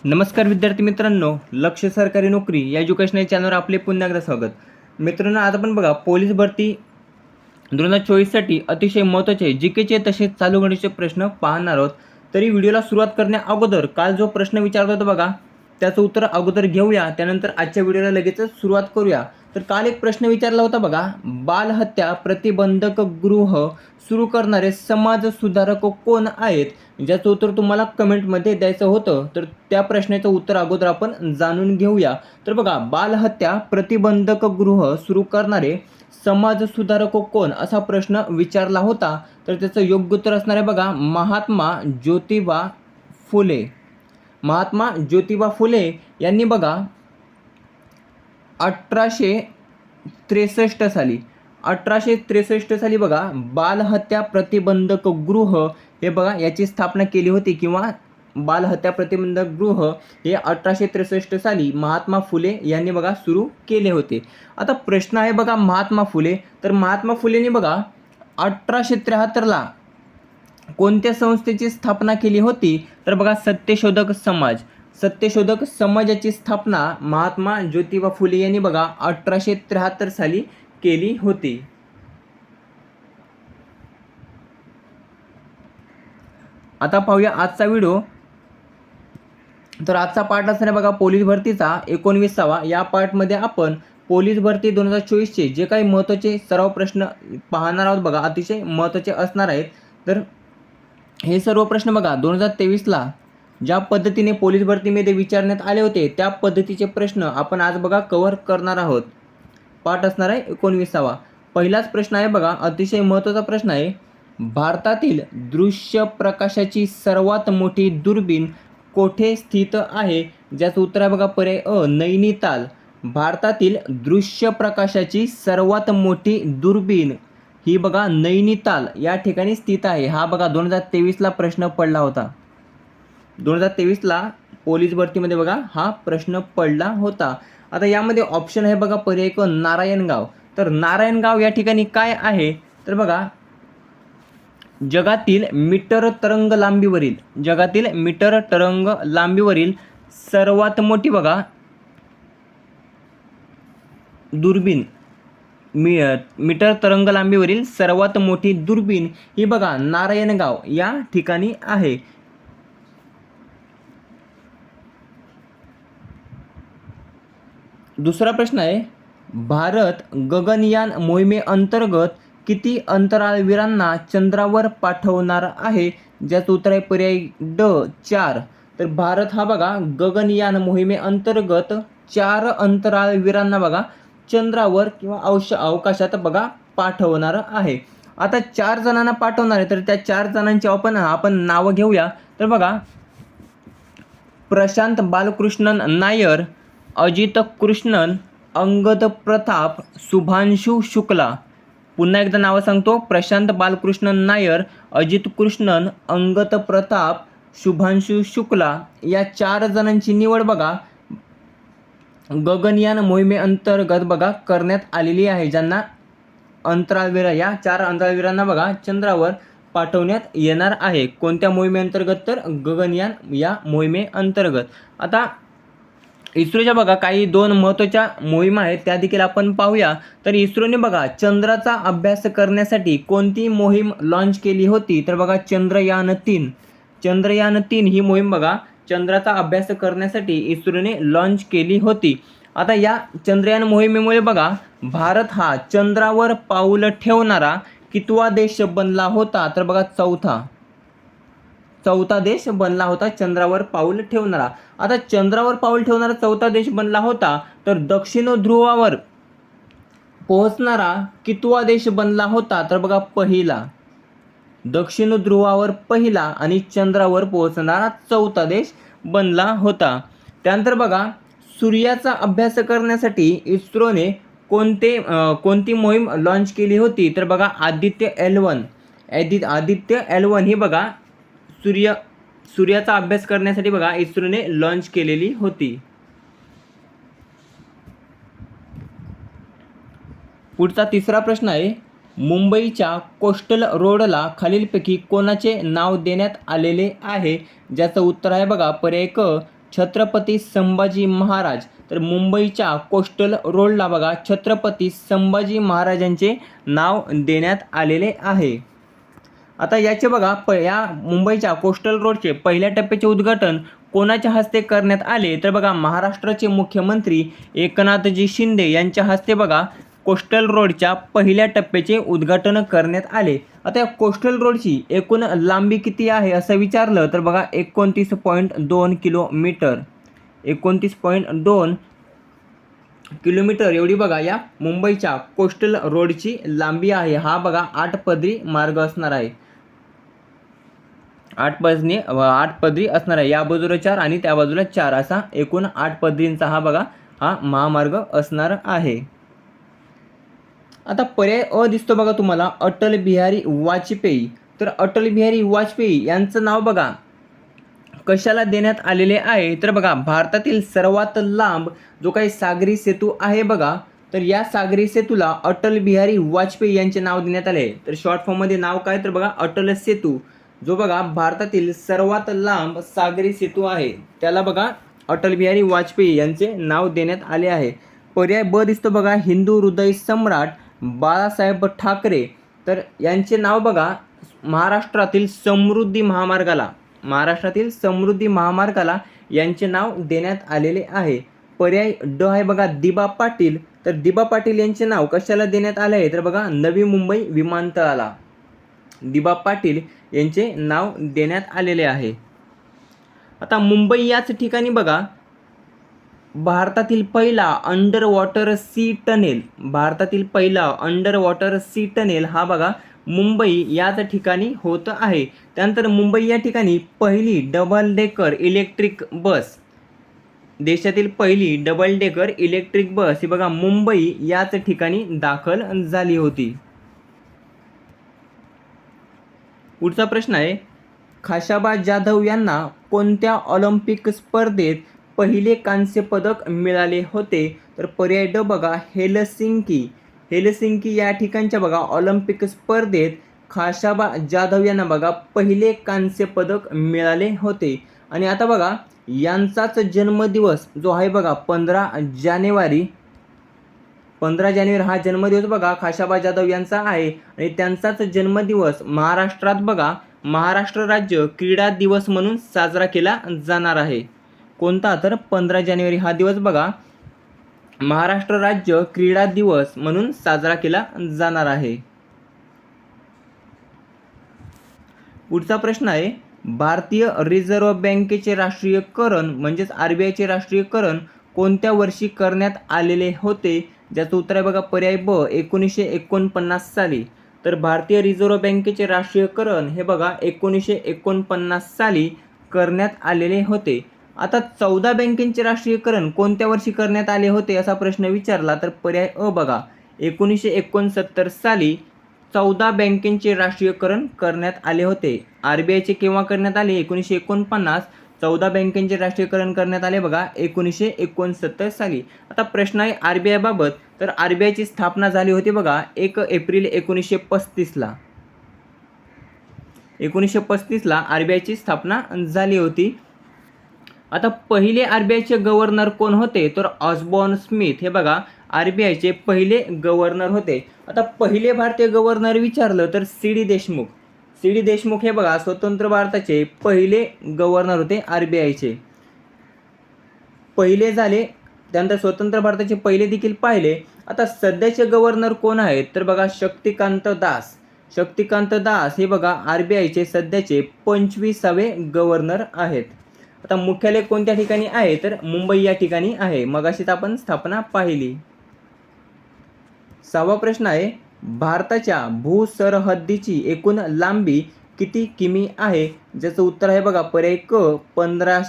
नमस्कार विद्यार्थी मित्रांनो लक्ष सरकारी नोकरी या एज्युकेशन चॅनलवर आपले पुन्हा एकदा स्वागत. मित्रांनो आज आपण बघा पोलीस भरती दोन हजार चोवीससाठी अतिशय महत्त्वाचे जी केचे तसेच चालू घडीचे प्रश्न पाहणार आहोत. तरी व्हिडिओला सुरुवात करण्या अगोदर काल जो प्रश्न विचारला होता बघा त्याचं उत्तर अगोदर घेऊया त्यानंतर आजच्या व्हिडिओला लगेचच सुरुवात करूया. तर काल एक प्रश्न विचारला होता बघा. बालहत्या प्रतिबंधक गृह सुरू करणारे समाज सुधारक कोण आहेत? ज्याचं उत्तर तुम्हाला कमेंटमध्ये द्यायचं होतं. तर त्या प्रश्नाचं उत्तर अगोदर आपण जाणून घेऊया. तर बघा बालहत्या प्रतिबंधक गृह सुरू करणारे समाज सुधारक कोण? असा प्रश्न विचारला होता. तर त्याचं योग्य उत्तर असणार आहे बघा महात्मा ज्योतिबा फुले. महात्मा ज्योतिबा फुले यांनी बघा अठराशे त्रेसष्ट साली. अठराशे त्रेसष्ट साली बघा बालहत्या प्रतिबंधक गृह हे बघा याची स्थापना केली होती किंवा बालहत्या प्रतिबंधक गृह हे अठराशे त्रेसष्ट साली महात्मा फुले यांनी बघा सुरू केले होते. आता प्रश्न आहे बघा महात्मा फुले. तर महात्मा फुलेंनी बघा अठराशे त्र्याहत्तरला कोणत्या संस्थेची स्थापना केली होती? तर बघा सत्यशोधक समाज. सत्यशोधक समाजाची स्थापना महात्मा ज्योतिबा फुले यांनी बघा अठराशे त्र्याहत्तर साली केली होती. आता पाहूया आजचा व्हिडिओ. तर आजचा पार्ट असणार बघा पोलीस भरतीचा एकोणवीसावा या पार्टमध्ये आपण पोलीस भरती दोन हजार चोवीसचे जे काही महत्त्वाचे सराव प्रश्न पाहणार आहोत बघा अतिशय महत्त्वाचे असणार आहेत. तर हे सर्व प्रश्न बघा दोन हजार तेवीसला ज्या पद्धतीने पोलीस भरतीमध्ये विचारण्यात आले होते त्या पद्धतीचे प्रश्न आपण आज बघा कव्हर करणार आहोत. पाठ असणार आहे एकोणवीसावा. पहिलाच प्रश्न आहे बघा अतिशय महत्त्वाचा प्रश्न आहे. भारतातील दृश्य प्रकाशाची सर्वात मोठी दुर्बीण कोठे स्थित आहे? ज्याचं उत्तर आहे बघा पर्याय अ नैनिताल. भारतातील दृश्य प्रकाशाची सर्वात मोठी दुर्बीण ही बघा नैनिताल या ठिकाणी स्थित आहे. हा बघा दोन हजार तेवीसला प्रश्न पडला होता. दोन हजार तेवीसला पोलीस भरतीमध्ये बघा हा प्रश्न पडला होता. आता यामध्ये ऑप्शन आहे बघा पर्याय क नारायणगाव. तर नारायणगाव या ठिकाणी काय आहे? तर बघा जगातील मीटर तरंग लांबीवरील जगातील मीटर तरंग लांबीवरील सर्वात मोठी बघा दुर्बीण मी मीटर तरंग लांबीवरील सर्वात मोठी दुर्बीण ही बघा नारायणगाव या ठिकाणी आहे. दुसरा प्रश्न आहे भारत गगनयान मोहिमेअंतर्गत किती अंतराळवीरांना चंद्रावर पाठवणार आहे? ज्याचं उत्तर आहे पर्याय ड चार. तर भारत हा बघा गगनयान मोहिमेअंतर्गत चार अंतराळवीरांना बघा चंद्रावर किंवा अवश अवकाशात बघा पाठवणार आहे. आता चार जणांना पाठवणार आहे तर त्या चार जणांची आपण आपण नावं घेऊया. तर बघा प्रशांत बालकृष्णन नायर अजित कृष्णन अंगद प्रताप शुभांशु शुक्ला. पुन्हा एकदा नावं सांगतो. प्रशांत बालकृष्णन नायर अजित कृष्णन अंगद प्रताप शुभांशु शुक्ला. या चार जणांची निवड बघा. गगनयान मोहिमेअंतर्गत बघा करण्यात आलेली आहे. ज्यांना अंतराळवीर या चार अंतराळवीरांना बघा चंद्रावर पाठवण्यात येणार आहे. कोणत्या मोहिमेअंतर्गत तर? गगनयान या मोहिमेअंतर्गत आता इस्रोच्या बघा काही दोन महत्त्वाच्या मोहिमा आहेत त्या देखील आपण पाहूया. तर इस्रोने बघा चंद्राचा अभ्यास करण्यासाठी कोणती मोहीम लॉन्च केली होती? तर बघा चंद्रयान तीन. चंद्रयान तीन ही मोहीम बघा चंद्राचा अभ्यास करण्यासाठी इस्रोने लॉन्च केली होती. आता या चंद्रयान मोहिमेमुळे बघा भारत हा चंद्रावर पाऊल ठेवणारा कितवा देश बनला होता? तर बघा चौथा. चौथा देश बनला होता चंद्रावर पाऊल ठेवणारा. आता चंद्रावर पाऊल ठेवणारा चौथा देश बनला होता तर दक्षिण ध्रुवावर पोहोचणारा कितवा देश बनला होता? तर बघा पहिला. दक्षिण ध्रुवावर पहिला आणि चंद्रावर पोहोचणारा चौथा देश बनला होता. त्यानंतर बघा सूर्याचा अभ्यास करण्यासाठी इस्रोने कोणते कोणती मोहीम लॉन्च केली होती? तर बघा Aditya L one. Aditya Aditya L one ही बघा सूर्य सूर्याचा अभ्यास करण्यासाठी बघा इस्रोने लॉन्च केलेली होती. पुढचा तिसरा प्रश्न आहे मुंबईच्या कोस्टल रोडला खालीलपैकी कोणाचे नाव देण्यात आलेले आहे? ज्याचं उत्तर आहे बघा पर्याय क छत्रपती संभाजी महाराज. तर मुंबईच्या कोस्टल रोडला बघा छत्रपती संभाजी महाराजांचे नाव देण्यात आलेले आहे. आता याचे बघा प या मुंबईच्या कोस्टल रोडचे पहिल्या टप्प्याचे उद्घाटन कोणाच्या हस्ते करण्यात आले? तर बघा महाराष्ट्राचे मुख्यमंत्री एकनाथजी शिंदे यांच्या हस्ते बघा कोस्टल रोडच्या पहिल्या टप्प्याचे उद्घाटन करण्यात आले. आता या कोस्टल रोडची एकूण लांबी किती आहे असं विचारलं तर बघा एकोणतीस पॉईंट दोन किलोमीटर. एकोणतीस पॉईंट दोन किलोमीटर एवढी बघा या मुंबईच्या कोस्टल रोडची लांबी आहे. हा बघा आठ पदरी मार्ग असणार आहे. आठ पदने आठ पदरी असणार आहे या बाजूला चार आणि त्या बाजूला चार असा एकूण आठ पदरींचा हा बघा हा महामार्ग असणार आहे. आता पर्याय अ दिसतो बघा तुम्हाला अटल बिहारी वाजपेयी. तर अटल बिहारी वाजपेयी यांचं नाव बघा कशाला देण्यात आलेले आहे? तर बघा भारतातील सर्वात लांब जो काही सागरी सेतू आहे बघा तर या सागरी सेतूला अटल बिहारी वाजपेयी यांचे नाव देण्यात आले. तर शॉर्ट फॉर्ममध्ये नाव काय? तर बघा अटल सेतू. जो बघा भारतातील सर्वात लांब सागरी सेतू आहे. त्याला बघा अटल बिहारी वाजपेयी यांचे नाव देण्यात आले आहे. पर्याय ब दिसतो बघा हिंदू हृदय सम्राट बाळासाहेब ठाकरे. तर यांचे नाव बघा महाराष्ट्रातील समृद्धी महामार्गाला. महाराष्ट्रातील समृद्धी महामार्गाला यांचे नाव देण्यात आलेले आहे. पर्याय ड आहे बघा दिबा पाटील. तर दिबा पाटील यांचे नाव कशाला देण्यात आले आहे? तर बघा नवी मुंबई विमानतळाला. दिबा पाटील यांचे नाव देण्यात आलेले आहे. आता मुंबई याच ठिकाणी बघा. भारतातील पहिला अंडर वॉटर सी टनेल भारतातील पहिला अंडर वॉटर सी टनेल हा बघा मुंबई याच ठिकाणी होत आहे. त्यानंतर मुंबई या ठिकाणी पहिली डबल डेकर इलेक्ट्रिक बस देशातील पहिली डबल डेकर इलेक्ट्रिक बस ही बघा मुंबई याच ठिकाणी दाखल झाली होती. पुढचा प्रश्न आहे खाशाबा जाधव यांना कोणत्या ऑलिम्पिक स्पर्धेत पहिले कांस्य पदक मिळाले होते? तर पर्याय ड बघा हेलसिंकी. हेलसिंकी या ठिकाणच्या बघा ऑलिम्पिक स्पर्धेत खाशाबा जाधव यांना बघा पहिले कांस्य पदक मिळाले होते. आणि आता बघा यांचाच जन्मदिवस जो आहे बघा पंधरा जानेवारी. पंधरा जानेवारी हा जन्मदिवस बघा खाशाबा जाधव यांचा आहे. आणि त्यांचाच जन्मदिवस महाराष्ट्रात बघा महाराष्ट्र राज्य क्रीडा दिवस म्हणून साजरा केला जाणार आहे. कोणता? तर पंधरा जानेवारी हा दिवस बघा महाराष्ट्र राज्य क्रीडा दिवस म्हणून साजरा केला जाणार आहे. पुढचा प्रश्न आहे भारतीय रिझर्व्ह बँकेचे राष्ट्रीयकरण म्हणजेच आर बी आयचे राष्ट्रीयकरण कोणत्या वर्षी करण्यात आलेले होते? ज्याचं उत्तर आहे बघा पर्याय ब एकोणीसशे एकोणपन्नास साली. तर भारतीय रिझर्व्ह बँकेचे राष्ट्रीयकरण हे बघा एकोणीसशे एकोणपन्नास साली करण्यात आलेले होते. आता चौदा बँकेचे राष्ट्रीयकरण कोणत्या वर्षी करण्यात आले होते असा प्रश्न विचारला तर पर्याय अ बघा एकोणीसशे एकोणसत्तर साली चौदा बँकेचे राष्ट्रीयकरण करण्यात आले होते. आर बी आयचे केव्हा करण्यात आले? एकोणीसशे एकोणपन्नास. चौदा बँकेचे राष्ट्रीयकरण करण्यात आले बघा एकोणीसशे एकोणसत्तर साली. आता प्रश्न आहे आर बी आयबाबत तर आर बी आयची स्थापना झाली होती बघा एक एप्रिल एकोणीसशे पस्तीसला एकोणीसशे पस्तीसला आर बी आयची स्थापना झाली होती. आता पहिले आर बी आयचे गव्हर्नर कोण होते? तर ऑसबॉर्न स्मिथ. हे बघा आर बी आयचे पहिले गव्हर्नर होते. आता पहिले भारतीय गव्हर्नर विचारलं तर C D Deshmukh. C D Deshmukh हे बघा स्वतंत्र भारताचे पहिले गव्हर्नर होते आर बी आयचे पहिले झाले त्यानंतर स्वतंत्र भारताचे पहिले देखील पाहिले. आता सध्याचे गव्हर्नर कोण आहेत? तर बघा शक्तिकांत दास. शक्तिकांत दास हे बघा आर बी आयचे सध्याचे पंचवीसावे गव्हर्नर आहेत. आता मुख्यालय कोणत्या ठिकाणी आहे? तर मुंबई या ठिकाणी आहे. मगाशीच आपण स्थापना पाहिली. सहावा प्रश्न आहे भारताच्या भूसरहद्दीची एकूण लांबी किती किमी आहे? ज्याचं उत्तर आहे बघा पर्याय क पंधरा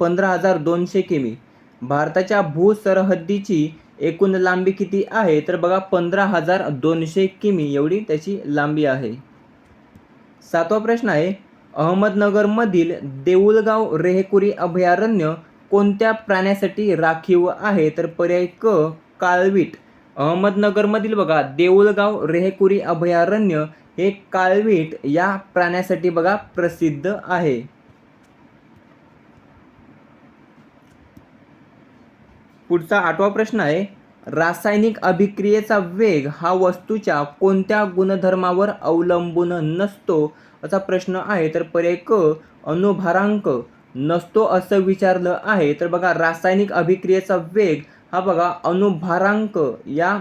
पंधरा हजार दोनशे किमी. भारताच्या भूसरहद्दीची एकूण लांबी किती आहे? तर बघा पंधरा हजार दोनशे किमी एवढी त्याची लांबी आहे. सातवा प्रश्न आहे अहमदनगरमधील देऊळगाव रेहकुरी अभयारण्य कोणत्या प्राण्यासाठी राखीव आहे? तर पर्याय क काळवीट. अहमदनगरमधील बघा देऊळगाव रेहकुरी अभयारण्य हे काळवीट या प्राण्यासाठी बघा प्रसिद्ध आहे. पुढचा आठवा प्रश्न आहे रासायनिक अभिक्रियेचा वेग हा वस्तूच्या कोणत्या गुणधर्मावर अवलंबून नसतो असा प्रश्न आहे. तर पर्याय क अनुभारांक नसतो असं विचारलं आहे. तर बघा रासायनिक अभिक्रियेचा वेग हा बघा अनुभारांक या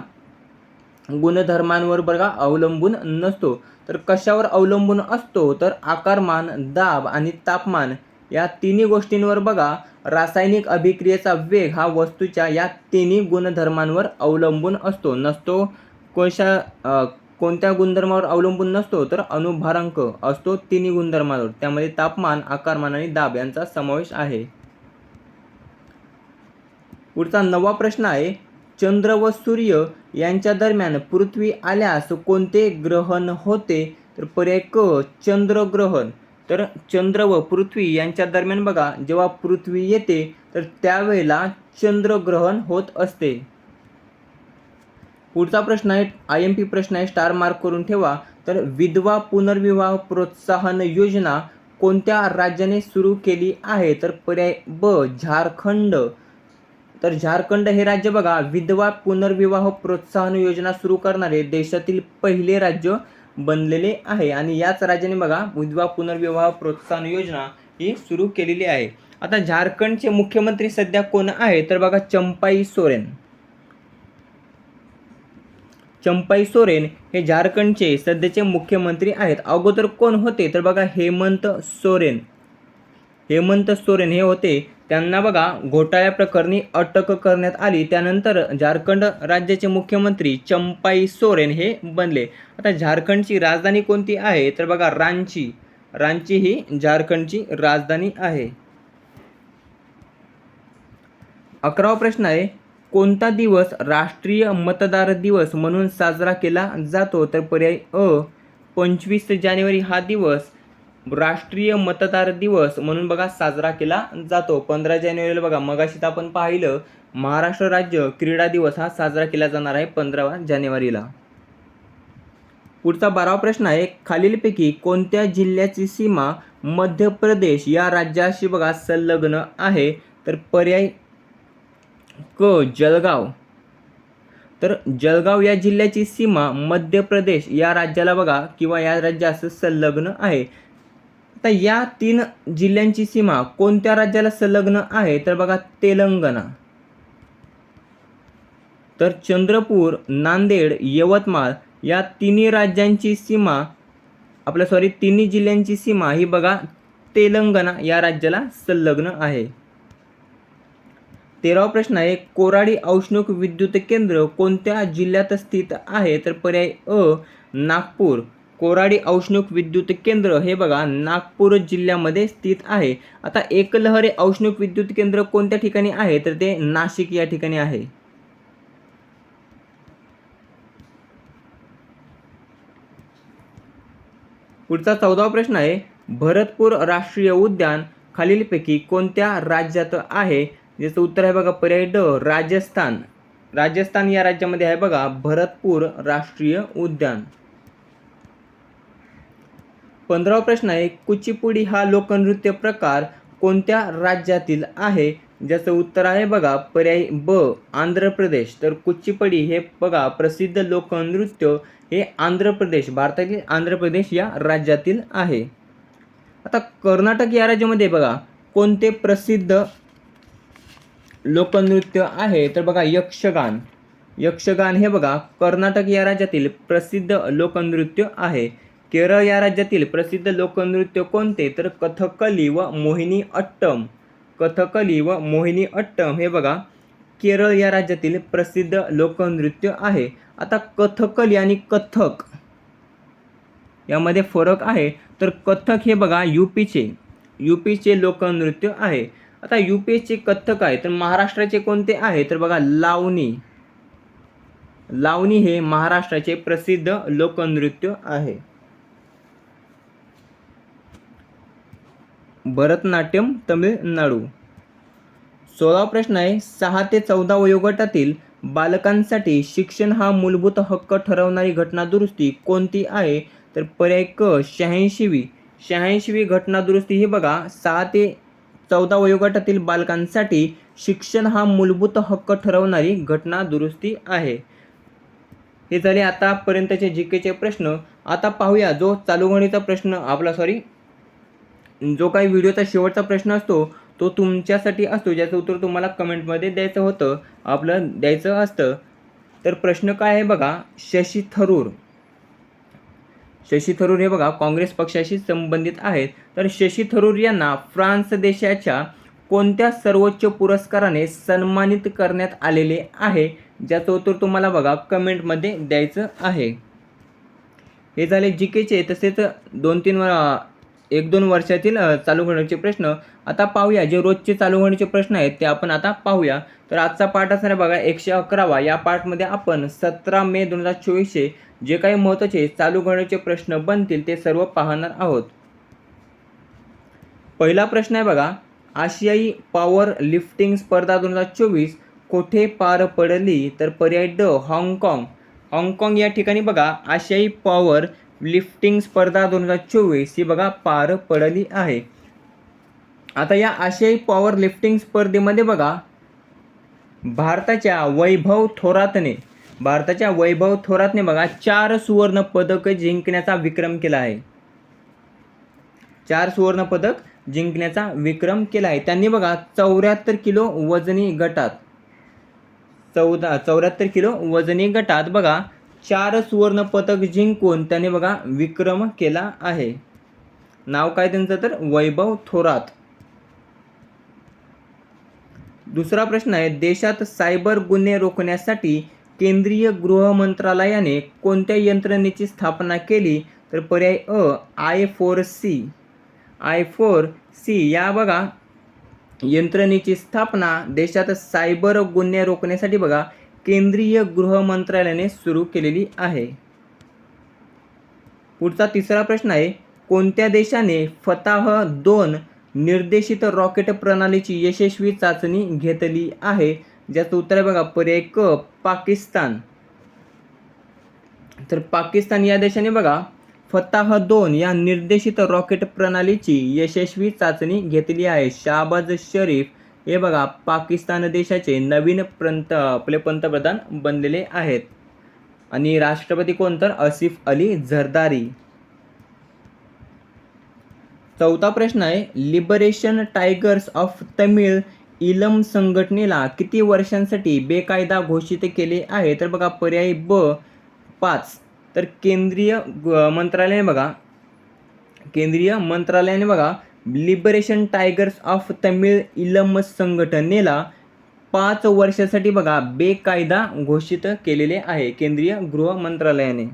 गुणधर्मांवर बघा अवलंबून नसतो. तर कशावर अवलंबून असतो? तर आकारमान दाब आणि तापमान या तिन्ही गोष्टींवर बघा. रासायनिक अभिक्रियेचा वेग हा वस्तूच्या या तिन्ही गुणधर्मांवर अवलंबून असतो. नसतो कोणत्या कोणत्या गुणधर्मावर अवलंबून नसतो तर अणुभारांक असतो तिन्ही गुणधर्मांवर. त्यामध्ये तापमान आकारमान आणि दाब यांचा समावेश आहे. पुढचा नवा प्रश्न आहे चंद्र व सूर्य यांच्या दरम्यान पृथ्वी आल्यास कोणते ग्रहण होते? तर पर्याय क चंद्रग्रहण तर चंद्र व पृथ्वी यांच्या दरम्यान बघा जेव्हा पृथ्वी येते तर त्यावेळेला चंद्रग्रहण होत असते. पुढचा प्रश्न आहे आय एम पी प्रश्न आहे स्टार मार्क करून ठेवा. तर विधवा पुनर्विवाह प्रोत्साहन योजना कोणत्या राज्याने सुरू केली आहे? तर पर्याय ब झारखंड. तर झारखंड हे राज्य बघा विधवा पुनर्विवाह प्रोत्साहन योजना सुरू करणारे देशातील पहिले राज्य बनलेले आहे. आणि याच राज्याने बघा विधवा पुनर्विवाह प्रोत्साहन योजना ही सुरू केलेली आहे. आता झारखंडचे मुख्यमंत्री सध्या कोण आहे? तर बघा चंपाई सोरेन. चंपाई सोरेन हे झारखंडचे सध्याचे मुख्यमंत्री आहेत. अगोदर कोण होते? तर बघा हेमंत सोरेन. हेमंत सोरेन हे होते. त्यांना बघा घोटाळ्या प्रकरणी अटक करण्यात आली. त्यानंतर झारखंड राज्याचे मुख्यमंत्री चंपाई सोरेन हे बनले. आता झारखंडची राजधानी कोणती आहे? तर बघा रांची. रांची ही झारखंडची राजधानी आहे. अकरावा प्रश्न आहे कोणता दिवस राष्ट्रीय मतदार दिवस म्हणून साजरा केला जातो? तर पर्याय अ पंचवीस जानेवारी हा दिवस. राष्ट्रीय मतदार दिवस म्हणून बघा साजरा केला जातो. पंधरा जानेवारीला बघा मगाशीत आपण पाहिलं महाराष्ट्र राज्य क्रीडा दिवस हा साजरा केला जाणार आहे पंधरा जानेवारीला. पुढचा बारावा प्रश्न आहे खालीलपैकी कोणत्या जिल्ह्याची सीमा मध्य प्रदेश या राज्याशी बघा संलग्न आहे? तर पर्याय क जळगाव. तर जळगाव या जिल्ह्याची सीमा मध्य प्रदेश या राज्याला बघा किंवा या राज्यास संलग्न आहे. आता या तीन जिल्ह्यांची सीमा कोणत्या राज्याला संलग्न आहे? तर बघा तेलंगणा. तर चंद्रपूर नांदेड यवतमाळ या तिन्ही राज्यांची सीमा आपल्या सॉरी तिन्ही जिल्ह्यांची सीमा ही बघा तेलंगणा या राज्याला संलग्न आहे. तेरावा प्रश्न आहे कोराडी औष्णिक विद्युत केंद्र कोणत्या जिल्ह्यात स्थित आहे? तर पर्याय अ नागपूर. कोराडी औष्णिक विद्युत केंद्र हे बघा नागपूर जिल्ह्यामध्ये स्थित आहे. आता एकलहरे औष्णिक विद्युत केंद्र कोणत्या ठिकाणी आहे? तर ते नाशिक या ठिकाणी आहे. पुढचा चौदावा प्रश्न आहे भरतपूर राष्ट्रीय उद्यान खालीलपैकी कोणत्या राज्यात आहे? ज्याचं उत्तर आहे बघा पर्याय ड राजस्थान. राजस्थान या राज्यामध्ये आहे बघा भरतपूर राष्ट्रीय उद्यान. पंधरावा प्रश्न आहे कुचिपुडी हा लोकनृत्य प्रकार कोणत्या राज्यातील आहे? ज्याचं उत्तर आहे बघा पर्याय ब आंध्र प्रदेश. तर कुचिपुडी हे बघा प्रसिद्ध लोकनृत्य हे आंध्र प्रदेश भारतातील आंध्र प्रदेश या राज्यातील आहे. आता कर्नाटक या राज्यामध्ये बघा कोणते प्रसिद्ध लोकनृत्य आहे? तर बघा यक्षगान. यक्षगान हे बघा कर्नाटक या राज्यातील प्रसिद्ध लोकनृत्य आहे. केरळ या राज्यातील प्रसिद्ध लोकनृत्य कोणते? तर कथकली व मोहिनी अट्टम. कथकली व मोहिनी अट्टम हे बघा केरळ या राज्यातील प्रसिद्ध लोकनृत्य आहे. आता कथकली आणि कथक यामध्ये फरक आहे. तर कथक हे बघा यूपीचे यूपीचे लोकनृत्य आहे. आता यूपीचे कथक आहे तर महाराष्ट्राचे कोणते आहे? तर बघा लावणी. लावणी हे महाराष्ट्राचे प्रसिद्ध लोकनृत्य आहे. भरतनाट्यम तमिळनाडू. सोळा प्रश्न आहे सहा ते चौदा वयोगटातील बालकांसाठी शिक्षण हा मूलभूत हक्क ठरवणारी घटना दुरुस्ती कोणती आहे? तर पर्याय क शहाऐंशीवी. शहाऐंशीवी घटना दुरुस्ती ही बघा सहा ते चौदा वयोगटातील बालकांसाठी शिक्षण हा मूलभूत हक्क ठरवणारी घटना दुरुस्ती आहे. हे झाले आतापर्यंतचे जी केचे प्रश्न. आता पाहूया जो चालू गणीचा प्रश्न आपला सॉरी जो काही व्हिडिओचा शेवटचा प्रश्न असतो तो तुमच्यासाठी असतो ज्याचं उत्तर तुम्हाला कमेंटमध्ये द्यायचं होतं आपलं द्यायचं असतं. तर प्रश्न काय आहे बघा शशी थरूर. शशी थरूर हे बघा काँग्रेस पक्षाशी संबंधित आहेत. तर शशी थरूर यांना फ्रान्स देशाच्या कोणत्या सर्वोच्च पुरस्काराने सन्मानित करण्यात आलेले आहे ज्याचं उत्तर तुम्हाला बघा कमेंटमध्ये द्यायचं आहे. हे झाले जी केचे तसेच दोन तीन एक दोन वर्षातील चालू घडण्याचे प्रश्न. आता पाहूया जे रोजचे चालू घडण्याचे प्रश्न आहेत ते आपण आता पाहूया. तर आजचा पाठ असणार आहे बघा एकशे अकरावा. या पाठमध्ये आपण सतरा मे दोन हजार चोवीसशे जे काही महत्त्वाचे चालू घडण्याचे प्रश्न बनतील ते सर्व पाहणार आहोत. पहिला प्रश्न आहे बघा आशियाई पॉवर लिफ्टिंग स्पर्धा दोन हजार चोवीस कोठे पार पडली? तर पर्याय ड हाँगकाँग. हाँगकाँग या ठिकाणी बघा आशियाई पॉवर लिफ्टिंग स्पर्धा दोन हजार चोवीस ही बघा पार पडली आहे. आता या आशियाई पॉवर लिफ्टिंग स्पर्धेमध्ये बघा भारताच्या वैभव थोरातने भारताच्या वैभव थोरातने बघा चार सुवर्ण पदक जिंकण्याचा विक्रम केला आहे. चार सुवर्ण पदक जिंकण्याचा विक्रम केला आहे. त्यांनी बघा चौऱ्याहत्तर किलो वजनी गटात चौदा चौऱ्याहत्तर किलो वजनी गटात बघा चार सुवर्ण पदक जिंकून त्याने बघा विक्रम केला आहे. नाव काय त्यांचं तर? वैभव थोरात. दुसरा प्रश्न आहे देशात सायबर गुन्हे रोखण्यासाठी केंद्रीय गृह मंत्रालयाने कोणत्या यंत्रणेची स्थापना केली? तर पर्याय अ I four C. I four C या बघा यंत्रणेची स्थापना देशात सायबर गुन्हे रोखण्यासाठी बघा केंद्रीय गृह मंत्रालयाने सुरू केलेली आहे. पुढचा तिसरा प्रश्न आहे कोणत्या देशाने फताह दोन निर्देशित रॉकेट प्रणालीची यशस्वी चाचणी घेतली आहे? ज्याचं उत्तर आहे बघा पर्याय क पाकिस्तान. तर पाकिस्तान या देशाने बघा फताह दोन या निर्देशित रॉकेट प्रणालीची यशस्वी चाचणी घेतली आहे. शाहबाज शरीफ हे बघा पाकिस्तान देशाचे नवीन पंत आपले पंतप्रधान बनलेले आहेत. आणि राष्ट्रपती कोण तर? आसिफ अली झरदारी. चौथा प्रश्न आहे लिबरेशन टायगर्स ऑफ तमिळ इलम संघटनेला किती वर्षांसाठी बेकायदा घोषित केले आहे? तर बघा पर्याय ब पाच. तर केंद्रीय मंत्रालयाने बघा. केंद्रीय मंत्रालयाने बघा लिबरेशन टायगर्स ऑफ तमिळ इलम संघटनेला पाच वर्षासाठी बघा बेकायदा घोषित केलेले आहे केंद्रीय गृह मंत्रालयाने.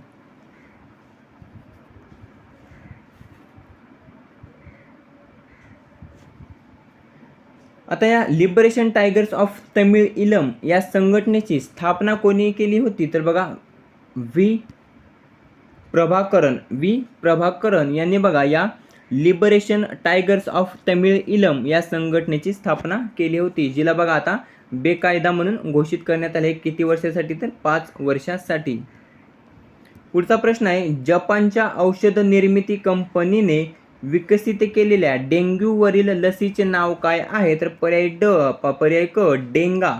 आता या लिबरेशन टायगर्स ऑफ तमिळ इलम या संघटनेची स्थापना कोणी केली होती? तर बघा व्ही. प्रभाकरण व्ही. प्रभाकरण यांनी बघा या लिबरेशन टायगर्स ऑफ तमिळ इलम या संघटनेची स्थापना केली होती जिला बघा आता बेकायदा म्हणून घोषित करण्यात आले. किती वर्षासाठी तर? पाच वर्षासाठी. पुढचा प्रश्न आहे जपानच्या औषध निर्मिती कंपनीने विकसित केलेल्या डेंग्यूवरील लसीचे नाव काय आहे? तर पर्याय ड प- पर्याय क डेंगा.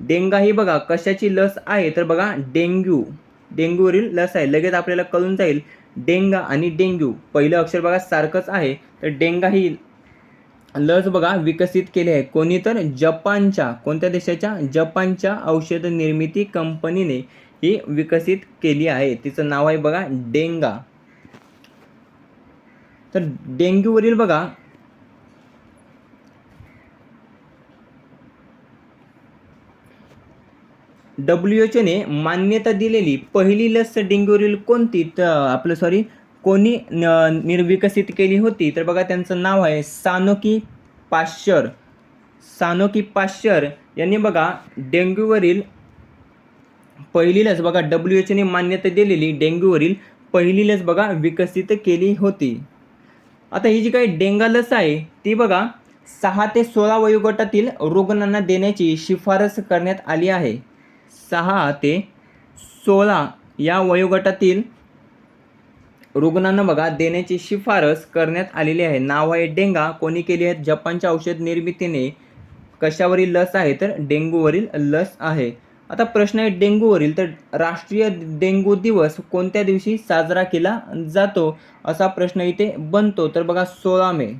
डेंगा ही बघा कशाची लस आहे? तर बघा डेंग्यू. डेंग्यूवरील लस आहे. लगेच आपल्याला कळून जाईल. डेंगा आणि डेंग्यू. पहिलं अक्षर बघा सारखंच आहे. तर डेंगा ही लस बघा विकसित केली आहे. कोणी तर जपानच्या कोणत्या देशाच्या? जपानच्या औषध निर्मिती कंपनीने ही विकसित केली आहे. तिचं नाव आहे बघा डेंगा. तर डेंग्यूवरील बघा डब्ल्यू एच ओने मान्यता दिलेली पहिली लस डेंग्यूवरील कोणती? तर आपलं सॉरी कोणी न- निर्विकसित केली होती? तर बघा त्यांचं नाव आहे सानोकी पाश्चर. सानोकी पाश्चर यांनी बघा डेंग्यूवरील पहिली लस बघा डब्ल्यू एचने मान्यता दिलेली डेंग्यूवरील पहिली लस बघा विकसित केली होती. आता ही जी काही डेंगा लस आहे ती बघा सहा ते सोळा वयोगटातील रुग्णांना देण्याची शिफारस करण्यात आली आहे. सहा ते सोळा या वयोगटातील रुग्णांना बघा देण्याची शिफारस करण्यात आलेली आहे. नाव आहे डेंगा. कोणी केली आहे? जपानच्या औषध निर्मितीने कशावरील लस आहे? तर डेंगूवरील लस आहे. आता प्रश्न आहे डेंगूवरील तर राष्ट्रीय डेंगू दिवस कोणत्या दिवशी साजरा केला जातो असा प्रश्न इथे बनतो. तर बघा सोळा मे.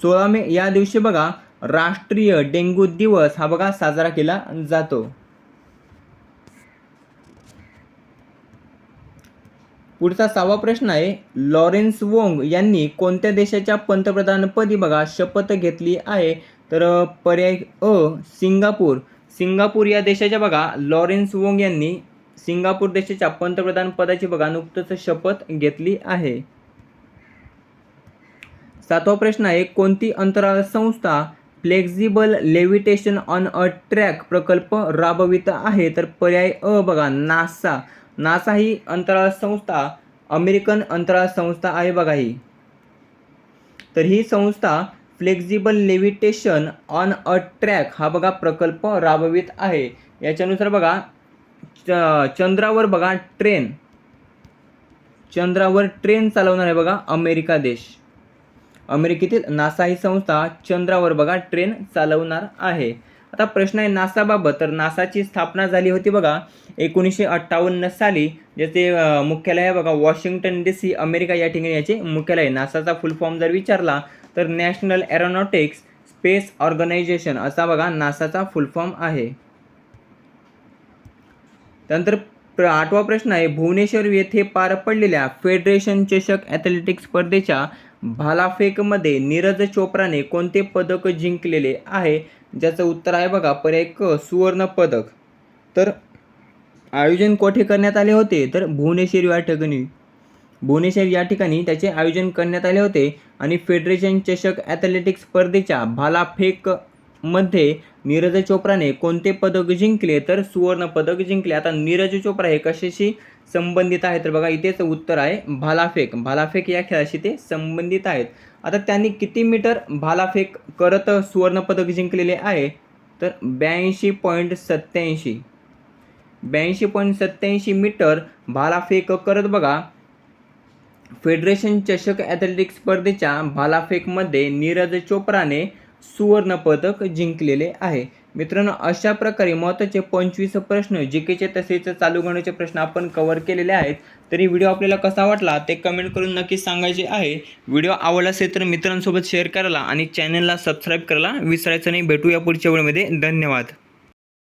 सोळा मे या दिवशी बघा राष्ट्रीय डेंग्यू दिवस हा बघा साजरा केला जातो. पुढचा सहावा प्रश्न आहे लॉरेन्स वोंग यांनी कोणत्या देशाच्या पंतप्रधानपदी बघा शपथ घेतली आहे? तर पर्याय अ सिंगापूर. सिंगापूर या देशाच्या बघा लॉरेन्स वोंग यांनी सिंगापूर देशाच्या पंतप्रधान पदाची बघा नुकतंच शपथ घेतली आहे. सातवा प्रश्न आहे कोणती अंतराळ संस्था flexible levitation on a track प्रकल्प राबवित आहे. तर पर्याय अ बघा नासा. नासा ही अंतराळ संस्था अमेरिकन अंतराळ संस्था आहे बघा ही. तर ही संस्था flexible levitation on a track हा बघा प्रकल्प राबवित आहे. याच्यानुसार बघा च चंद्रावर बघा ट्रेन. चंद्रावर ट्रेन चालवणार आहे बघा अमेरिका देश. अमेरिकेतील नासा ही संस्था चंद्रावर बघा ट्रेन चालवणार आहे. आता प्रश्न आहे नासाबाबत. तर नासाची स्थापना झाली होती बघा एकोणीसशे अठ्ठावन्न साली ज्याचे मुख्यालय आहे बघा वॉशिंग्टन डी सी अमेरिका या ठिकाणी याचे मुख्यालय आहे. नासाचा फुल फॉर्म जर विचारला तर नॅशनल एरोनॉटिक्स स्पेस ऑर्गनायझेशन असा बघा नासाचा फुल फॉर्म आहे. त्यानंतर प्र आठवा प्रश्न आहे भुवनेश्वर येथे पार पडलेल्या फेडरेशन चषक ॲथलेटिक्स स्पर्धेच्या भालाफेकमध्ये नीरज चोप्राने कोणते पदक जिंकलेले आहे? ज्याचं उत्तर आहे बघा पर्याय क सुवर्ण पदक. तर आयोजन कोठे करण्यात आले होते? तर भुवनेश्वर या ठिकाणी. भुवनेश्वर या ठिकाणी त्याचे आयोजन करण्यात आले होते. आणि फेडरेशन चषक ॲथलेटिक्स स्पर्धेच्या भालाफेकमध्ये नीरज चोप्राने कोणते पदक जिंकले तर सुवर्ण पदक जिंकले? आता नीरज चोप्रा हे कशाशी संबंधित आहे तर बघा इथेच उत्तर आहे भालाफेक. भालाफेक या खेळाशी ते संबंधित आहेत. आता त्यांनी किती मीटर भालाफेक करत सुवर्ण पदक जिंकलेले आहे? तर ब्याऐंशी पॉईंट सत्याऐंशी ब्याऐंशी पॉईंट सत्याऐंशी मीटर भालाफेक करत बघा. फेडरेशन चषक ॲथलेटिक्स स्पर्धेच्या भालाफेकमध्ये नीरज चोप्राने सुवर्णपदक जिंकलेले आहे. मित्रांनो अशा प्रकारे महत्त्वाचे पंचवीस प्रश्न जी केचे तसेच चालू गणवेचे प्रश्न आपण कव्हर केलेले आहेत. तरी व्हिडिओ आपल्याला कसा वाटला ते कमेंट करून नक्कीच सांगायचे आहे. व्हिडिओ आवडला असेल तर मित्रांसोबत शेअर करायला आणि चॅनलला सबस्क्राईब करायला विसरायचं नाही. भेटूया पुढच्या वेळेमध्ये धन्यवाद.